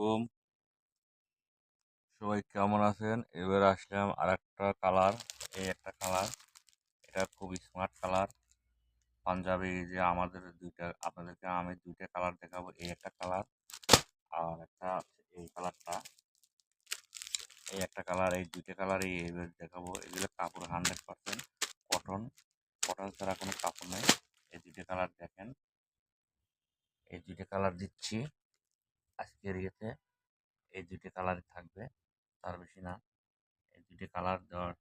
আলাইকুম। সবাই কেমন আছেন? এবার আসলাম আর একটা কালার এই একটা কালার এটা খুব স্মার্ট কালার পাঞ্জাবি যে আমাদের দুইটা, আপনাদেরকে আমি দুইটা কালার দেখাবো, এই একটা কালার আর একটা এই কালারটা এই একটা কালার এই দুইটা কালার এই এবার দেখাবো। এগুলো কাপড় হান্ড্রেড পার্সেন্ট কটন কটন ছাড়া কোনো কাপড় নেই। এই দুইটা কালার দেখেন। এই দুইটা কালার দিচ্ছি। আজকের ইয়েতে এই দুটি কালারই থাকবে, তার বেশি না। এই দুটি কালার দেওয়ার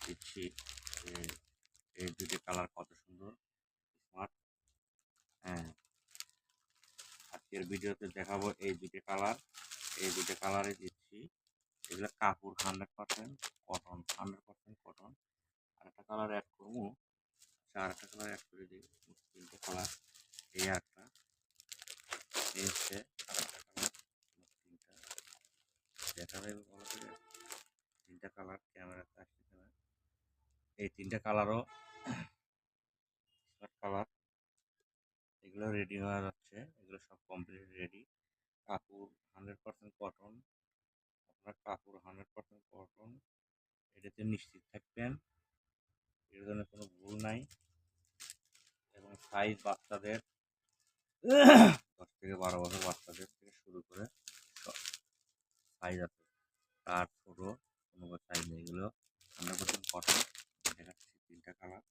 দিচ্ছি এই- দুইটা কালার কত সুন্দর স্মার্ট হ্যাঁ। আজকের ভিডিওতে দেখাবো এই দুটি কালার এই দুইটা কালারই দিচ্ছি এগুলো কাপড় hundred percent cotton hundred percent cotton আর একটা কালার অ্যাড করব। আর একটা কালার অ্যাড করে দিই। তিনটে কালার এই একটা এই হচ্ছে আর একটা কালার তিনটা দেখা তিনটা কালার ক্যামেরাতে আসতেছে না এই তিনটা কালারও কালার এগুলো রেডি হয়ে যাচ্ছে এগুলো সব কমপ্লিট রেডি কাপড় হান্ড্রেড পার্সেন্ট কটন আপনার কাপড় হান্ড্রেড পার্সেন্ট কটন এটাতে নিশ্চিত থাকবেন, এর জন্য কোনো ভুল নাই। এবং সাইজ বাচ্চাদের, দশ থেকে বারো বছর বাচ্চাদের থেকে শুরু করে সাইজ আছে তার ছোটো কোনো সাইজ এগুলো হান্ড্রেড পার্সেন্ট কটন দেখাচ্ছি তিনটা কালার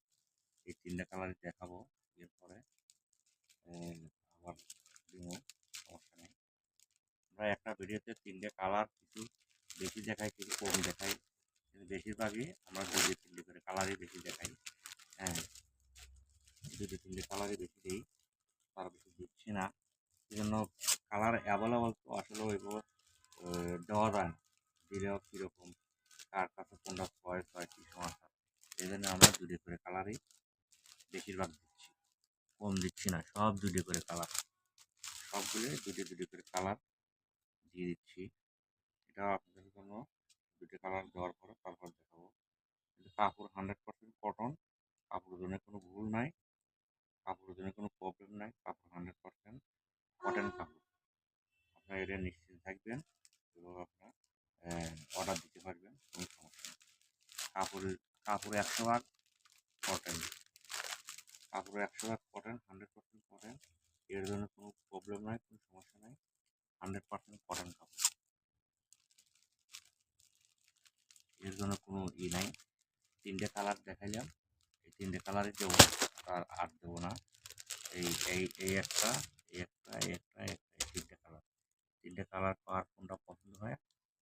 এই তিনটা কালারই দেখাবো, এরপরে আবার দিব, সমস্যা নেই। আমরা একটা ভিডিওতে তিনটে কালার কিছু বেশি দেখাই, কিছু কম দেখাই। কিন্তু বেশিরভাগই আমরা দুটো তিনটে করে কালারই বেশি দেখাই। হ্যাঁ দুটো তিনটে কালারই বেশি দিই, তার বেশি দিচ্ছি না। এই জন্য কালার অ্যাভেলেবল তো আসলে ওইভাবে দেওয়া দিলেও কীরকম, কার কাছে কোনটা ছয় ছয় কি সমস্যা, এই জন্য আমরা দুটো করে কালারই বেশিরভাগ দিচ্ছি। কম দিচ্ছি না, সব দুটো করে কালার সবগুলো দুটো দুটো করে কালার দিয়ে দিচ্ছি। এটা আপনাদের জন্য দুটো কালার দেওয়ার পরে তারপর দেখাবো। কিন্তু কাপড় হান্ড্রেড পার্সেন্ট কটন কাপড়ের জন্য কোনো ভুল নাই। কাপড়ের জন্য কোনো প্রবলেম নাই, কাপড় হান্ড্রেড পার্সেন্ট কটন কাপড়। আপনারা এটা নিশ্চিত থাকবেন। এবং আপনার অর্ডার দিতে পারবেন, কোনো সমস্যা নেই। কাপড়ের, কাপড় একশো ভাগ কটন কাপড় একশো ভাগ কটন হান্ড্রেড পার্সেন্ট কটন এর জন্য কোনো প্রবলেম নাই, কোনো সমস্যা নাই। হান্ড্রেড পার্সেন্ট কটন কাপড়। এর জন্য কোনো ই নাই। তিনটে কালার দেখাইলাম। এই তিনটে কালারই দেবো আর আর দেবো না। এই এই এই একটা এই একটা এই একটা তিনটে কালার পাওয়ার কোনটা পছন্দ হয়,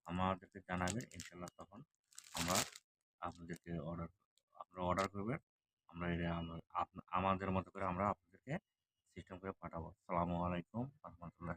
আমাদেরকে জানাবেন ইনশাল্লাহ তখন আমরা আপনাদেরকে অর্ডার আপনারা অর্ডার করবেন, আমরা এটা আমাদের মতো করে আমরা আপনাদেরকে সিস্টেম করে পাঠাবো। সালামু আলাইকুম, রহমতুল্লাহ